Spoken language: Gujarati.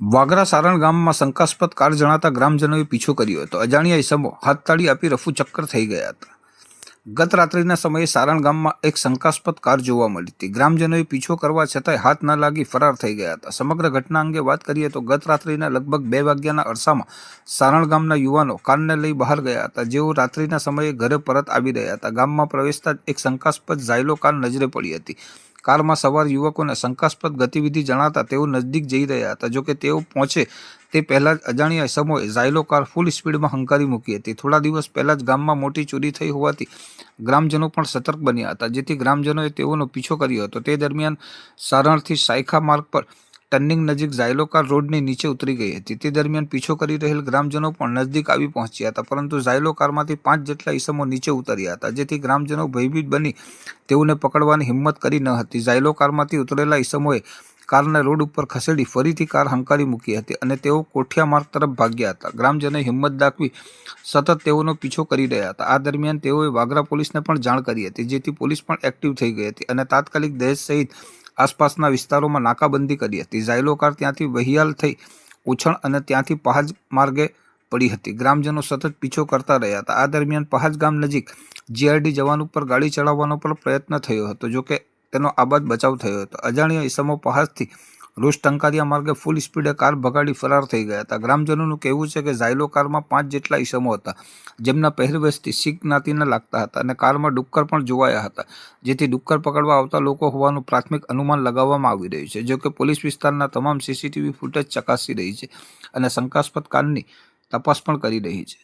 વાગરા સારણ ગામમાં શંકાસ્પદ કાર જણાતા ગ્રામજનોએ પીછો કર્યો હતો. અજાણ્યા ઇસમો હાથતાળી આપી રફુ ચક્કર થઈ ગયા હતા. ગત રાત્રિના સમયે સારણ ગામમાં એક શંકાસ્પદ કાર જોવા મળી હતી. ગ્રામજનોએ પીછો કરવા છતાંય હાથ ન લાગી ફરાર થઈ ગયા હતા. સમગ્ર ઘટના અંગે વાત કરીએ તો ગત રાત્રિના લગભગ બે વાગ્યાના અરસામાં સારણ ગામના યુવાનો કારને લઈ બહાર ગયા હતા. જેઓ રાત્રિના સમયે ઘરે પરત આવી રહ્યા હતા. ગામમાં પ્રવેશતા એક શંકાસ્પદ ઝાયલો કાર નજરે પડી હતી. કારમાં સવાર યુવકોને શંકાસ્પદ ગતિવિધિ જણાતા તેઓ નજદીક જઈ રહ્યા હતા. જોકે તેઓ પહોંચે તે પહેલાં જ અજાણ્યા સમયે ઝાયલો કાર ફૂલ સ્પીડમાં હંકારી મૂકી હતી. થોડા દિવસ પહેલાં જ ગામમાં મોટી ચોરી થઈ હોવાથી ગ્રામજનો પણ સતર્ક બન્યા હતા, જેથી ગ્રામજનોએ તેઓનો પીછો કર્યો હતો. તે દરમિયાન સારણથી સાયખા માર્ગ પર ટર્નિંગ નજીક ઝાયલો કાર રોડની નીચે ઉતરી ગઈ હતી. તે દરમિયાન પીછો કરી રહેલ ગ્રામજનો પણ નજદીક આવી પહોંચ્યા હતા, પરંતુ ઝાયલો કારમાંથી પાંચ જેટલા ઈસમો નીચે ઉતર્યા હતા, જેથી ગ્રામજનો ભયભીત બની તેઓને પકડવાની હિંમત કરી ન હતી. ઝાયલો કારમાંથી ઉતરેલા ઈસમોએ કારને રોડ ઉપર ખસેડી ફરીથી કાર હંકારી મૂકી હતી અને તેઓ કોઠિયા માર્ગ તરફ ભાગ્યા હતા. ગ્રામજનોએ હિંમત દાખવી સતત તેઓનો પીછો કરી રહ્યા હતા. આ દરમિયાન તેઓએ વાગરા પોલીસને પણ જાણ કરી હતી, જેથી પોલીસ પણ એક્ટિવ થઈ ગઈ હતી અને તાત્કાલિક દહેજ સહિત આસપાસના વિસ્તારોમાં નાકાબંધી કરી હતી. ઝાયલો કાર ત્યાંથી વહિયાલ થઈ ઉછણ અને ત્યાંથી પહાજ માર્ગે પડી હતી. ગ્રામજનો સતત પીછો કરતા રહ્યા હતા. આ દરમિયાન પહાજ ગામ નજીક જીઆરડી જવાન ઉપર ગાડી ચડાવવાનો પણ પ્રયત્ન થયો હતો, જોકે તેનો આબાદ બચાવ થયો હતો. અજાણ્યા ઈસમો પહાજથી રોજ ટંકારિયા માર્ગે ફૂલ સ્પીડે કાર ભગાડી ફરાર થઈ ગયા હતા. ગ્રામજનોનું કહેવું છે કે ઝાયલો કારમાં પાંચ જેટલા ઈસમો હતા, જેમના પહેરવેશથી શીખ જ્ઞાતિના લાગતા હતા અને કારમાં ડુક્કર પણ જોવાયા હતા, જેથી ડુક્કર પકડવા આવતા લોકો હોવાનું પ્રાથમિક અનુમાન લગાવવામાં આવી રહ્યું છે, જોકે પોલીસ વિસ્તારના તમામ સીસીટીવી ફૂટેજ ચકાસી રહી છે અને શંકાસ્પદ કારની તપાસ પણ કરી રહી છે.